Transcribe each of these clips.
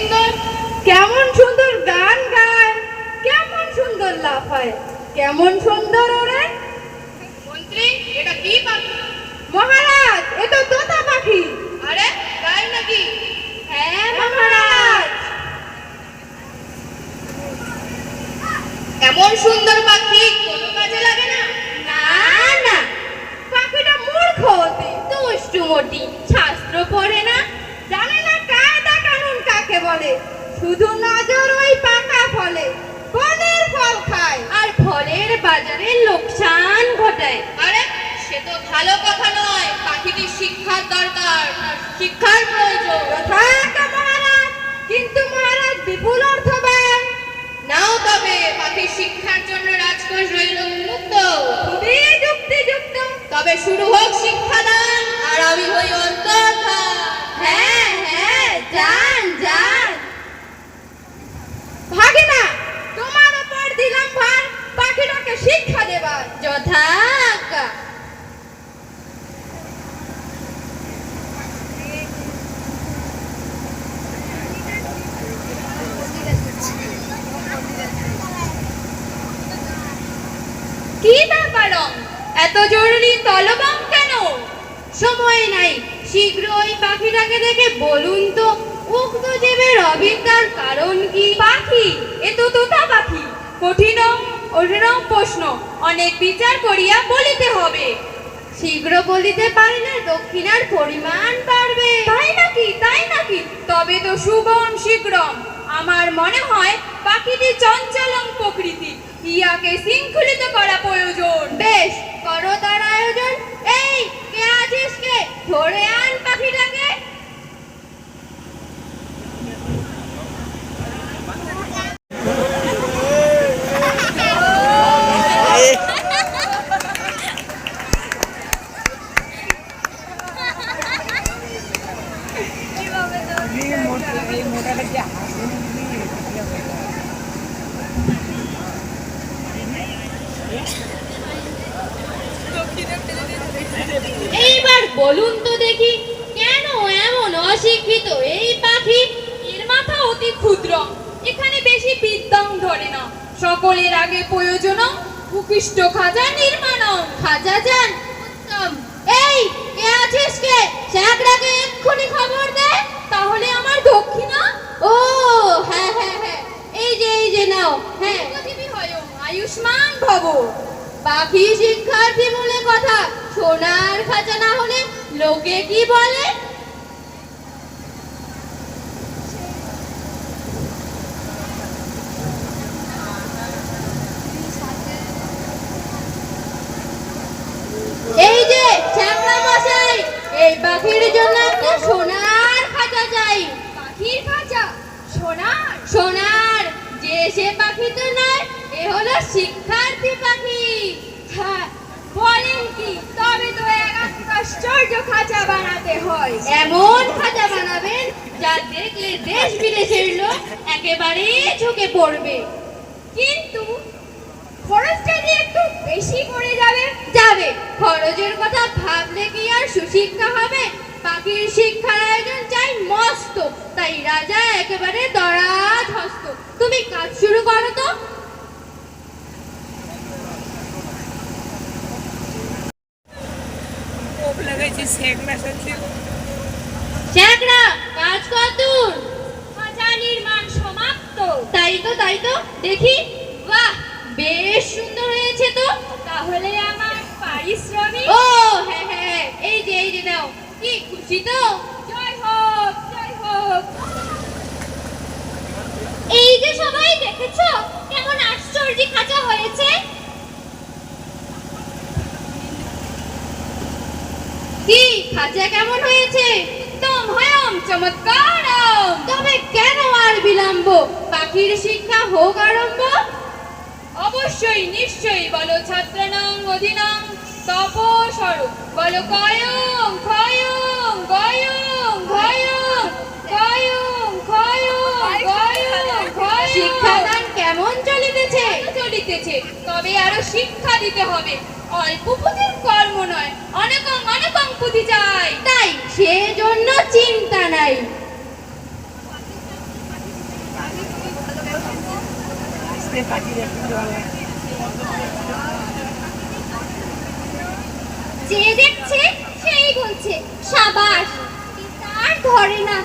সুন্দর কেমন সুন্দর গান গায় কেমন সুন্দর লাফায় কেমন সুন্দর ওরে। মন্ত্রী এটা কি পাখি? মহারাজ এ তো তোতা পাখি। আরে তাই নাকি? হ্যাঁ মহারাজ। এমন সুন্দর পাখি কোনো কাজে লাগে না? না না। পাখিটা মূর্খ অতি দুষ্টু মোটি শাস্ত্র পড়ে না? বলে শুধু নজর ওই পাকা ফলে বনের ফল খায়। আর ফলের বাজারে লোকসান ঘটায়। আরে সে তো ভালো কথা নয় পাখিটির শিক্ষার দরকার শিক্ষার প্রয়োজন। মহারাজ কিন্তু মহারাজ বিপুল অর্থ ব্যয় নাও তবে পাখির শিক্ষার জন্য রাজকোষ রইল উন্মুক্ত। খুবই যুক্তিযুক্ত। তবে শুরু হোক শিক্ষাদান আর আমি হই অন্তর্ধান। হ্যাঁ হ্যাঁ যান ভাগে না তোমার উপর দিলাম ভার, পাখিটাকে শিক্ষা দেবার। যথাজ্ঞা কি ব্যাপার? এত জরুরি তলবং কেন? সময় নাই। শীঘ্র ওই পাখিটাকে দেখে বলুন তো উক্ত জীবের অবিদ্যার কারণ কি? পাখি। এ তো তোতা পাখি। কঠিন ওঠেন প্রশ্ন। অনেক বিচার করিয়া বলিতে হবে। শীঘ্র বলিতে পারিলে দক্ষিণার পরিমাণ বাড়বে। তাই নাকি? তাই নাকি? তবে তো শুভম শীঘ্রম। আমার মনে হয় পাখিটি চঞ্চলম প্রকৃতি। ইয়াকে শৃঙ্খলিত করা প্রয়োজন। বেশ, করো তার আয়োজন। এই, কে আছিস কে ধরে আন পাখিটাকে। বলুন তো দেখি, কেন এমন অশিক্ষিত? এই পাখি এর মাথা অতি ক্ষুদ্র, এখানে বেশি বিদ্যং ধরে না। সকলের আগে প্রয়োজন উকিষ্ট খাজা নির্মাণ খাজা যান, উত্তম। এই, কে আছিস কে? চাকরাকে এক্ষুনি খবর দে, তাহলে আমার দক্ষিণা। ও হ্যাঁ হ্যাঁ হ্যাঁ। এই যে এই যে, নাও। হ্যাঁ। আয়ুষ্মান ভব। পাখি শিক্ষার্থী বলে কথা, সোনার খাজা না হলে লোকে কি বলে? এই যে চ্যাংড়া মশাই এই পাখির জন্য একটা সোনার খাঁচা চাই। পাখির খাঁচা? সোনার? সোনার যে সে পাখি তো নয় এ হলো শিক্ষার্থী পাখি। হ্যাঁ বলেন কি তবে তো এক আশ্চর্য খাঁচা বানাতে হয়। এমন খাঁচা বানাবেন যা দেখলে দেশ বিদেশের লোক একেবারে ঝুঁকে পড়বে। কিন্তু খরচটা যে একটু বেশি পড়ে যাবে যাবে। খরচের কথা ভাবলে কি আর সুশিক্ষা হবে? পাখির শিক্ষার আয়োজন চাই মস্ত, তাই রাজা একেবারে দরাজ হস্ত তুমি কাজ শুরু করো তো। লাগাইছি সেক মেশাচ্ছি। চ্যাকরা কাজ কতদূর খাঁচা নির্মাণ সমাপ্ত। তাই তো তাই তো দেখি। বাহ! বেশ সুন্দর হয়েছে তো। তাহলে আমার পারিশ্রমিক। ও হ্যাঁ হ্যাঁ হ্যাঁ, এই যে এই যে নাও। কি খুশি তো? জয় হোক জয় হোক। এই যে সবাই দেখেছ কেমন আশ্চর্য খাঁচা হয়েছে? কি খাঁচা কেমন হয়েছে? একদম ভয়ম চমৎকার তবে কেন আর বিলম্ব? পাখির শিক্ষা হোক আরম্ভ। অবশ্যই নিশ্চয়ই বলো ছাত্রানাং অধীনাং। তপস্বরূপ বলো কয়ং ক্ষয়ং গয়ং ভয়ং কয়ং ক্ষয়ং গয়ং শিক্ষাদান কেমন চলিতেছে? চলিতেছে? তবে আরও শিক্ষা দিতে হবে। অল্প পুঁজির কর্ম নয়, অনেকং অনেকং পুঁজি চাই। তাই সেজন্য চিন্তা নাই। যে দেখছে, সেই বলছে, সাবাস তার ধরে না।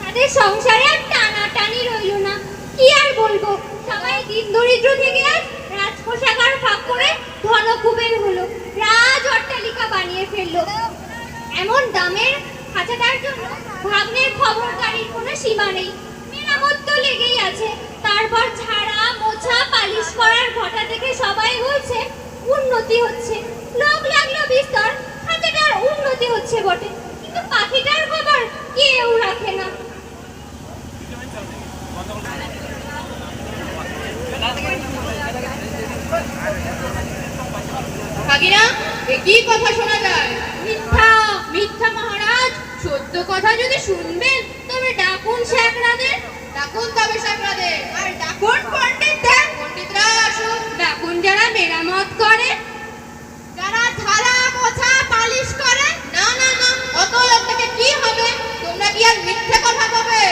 তাদের সংসারে আর টানাটানি রইল না। কি আর বলব? সবাই দিন দরিদ্র থেকে আজ রাজপোশাক ফাঁক করে ধনকুবের হলো, রাজ অট্টালিকা বানিয়ে ফেলল। এমন দামের খাঁচাটার জন্য ভাগ্নের খবরকারীর কোনো সীমা নেই। মেরামত তো লেগেই আছে। তারপর ছাড়া, মোছা, পালিশ করার ঘটা থেকে সবাই বলছে, উন্নতি হচ্ছে। লোক লাগল বিস্তর। খাঁচাটার উন্নতি হচ্ছে বটে। কিন্তু পাখিটার খবর কেউ রাখে না ভাগিনা এ কি কথা শোনা যায়? মিথ্যা মিথ্যা মহারাজ, সত্য কথা যদি শুনবেন, তবে ডাকুন শেখরাদের ডাকুন তবে সাকরাদের আর ডাকুন পণ্ডিতদের পণ্ডিতরা আসুন। ডাকুন যারা মেরামত করে। যারা ঝাড়া মোছা, পালিশ করে। না না না অত থেকে কি হবে? তোমরা কি আর মিথ্যে কথা কবে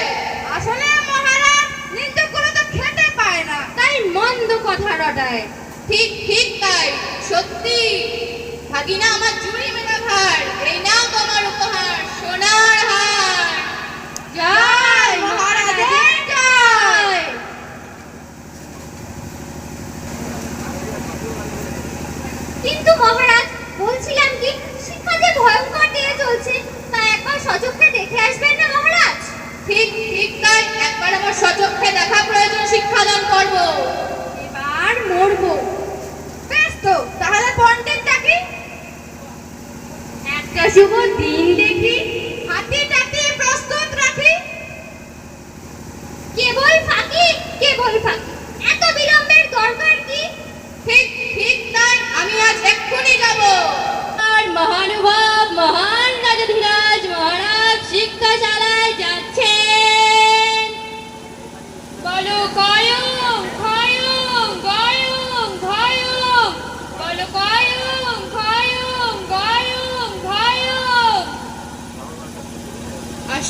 আসলে মহারাজ নিন্দুকগুলো তো খেতে পায় না। তাই মন্দ কথা রটায়। ঠিক ঠিক তাই। সত্যি। ভাগিনা আমার চুরি মেটা ভার এই নাও তোমার উপহার সোনার হার। জয় মহারাজের জয়। কিন্তু মহারাজ বলছিলাম কি শিক্ষা যে ভয়ঙ্কর দিয়ে চলছে তা একবার সচক্ষে দেখে আসবেন না মহারাজ? ঠিক ঠিক তাই একবার আমার সচক্ষে দেখা প্রয়োজন শিক্ষাদান করব। এবার মরবো বেশ তো তাহলে পণ্ডিত ডাকি একটা কেবল কেবল এত দরকার কি? ঠিক ঠিক আমি আজ এক্ষুনি মহানুভব মহান রাজাধিরাজ মহারাজ শিক্ষাশালায় যাচ্ছেন বলো কয়ং খয়ং গয়ং ঘয়ং বলো কয়ং খয়ং গয়ং ঘয়ং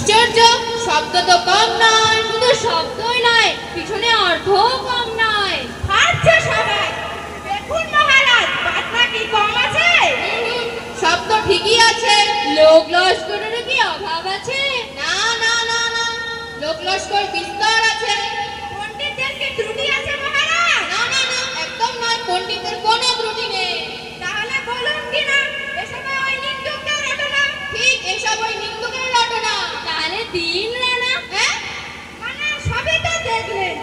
আশ্চর্য শব্দ তো কম নয় শুধু শব্দই নয় পিছনে অর্থও কম নয়। হারছে সবাই। দেখুন মহারাজ বাটনা কি কম আছে? শব্দ ঠিকই আছে। লোক লস্করেরও কি অভাব আছে? না না না না। লোক লস্কর বিস্তর আছে পণ্ডিতদের কি ত্রুটি আছে মহারাজ না না না একদম নয় পণ্ডিতের কোনো ত্রুটি নেই তাহলে বলুন কি না এসব ওই নিন্দুকের রটনা ঠিক এসব ওই নিন্দুকের রটনা তাহলে দিন রানা হ্যাঁ মানে সবই তো দেখলেন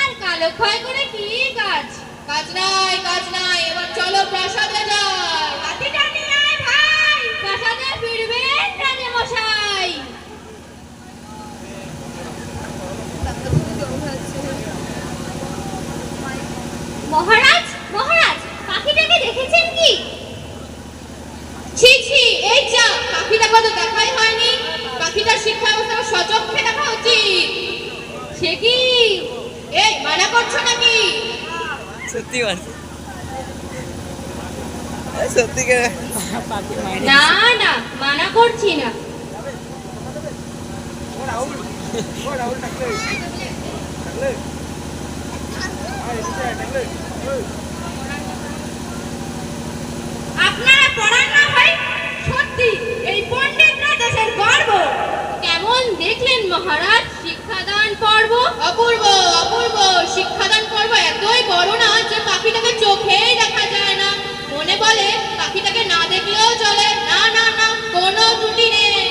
আর কালো ক্ষয় করে কি কাজ কাজ নাই কাজ নাই এবার চলো প্রাসাদে যাই হাতিটা নিয়ে আয় ভাই প্রাসাদে ফিরবেন রাজা মশাই মহারাজ মহারাজ পাখিটাকে দেখেছেন কি ছি ছি এই যা পাখিটা দেখাই হয়নি। পাখিটার শিক্ষা ব্যবস্থা সচক্ষে দেখা উচিত। সে কি? এই মানা করছ নাকি? সত্যি সত্যি না না দেখলেন মহারাজ, শিক্ষাদান পর্ব? অপূর্ব অপূর্ব। শিক্ষাদান পর্ব এতই বড় না যে পাখিটাকে চোখেই দেখা যায় না। মনে বলে, পাখিটাকে না দেখলেও চলে। না না না, কোনো ত্রুটি নেই।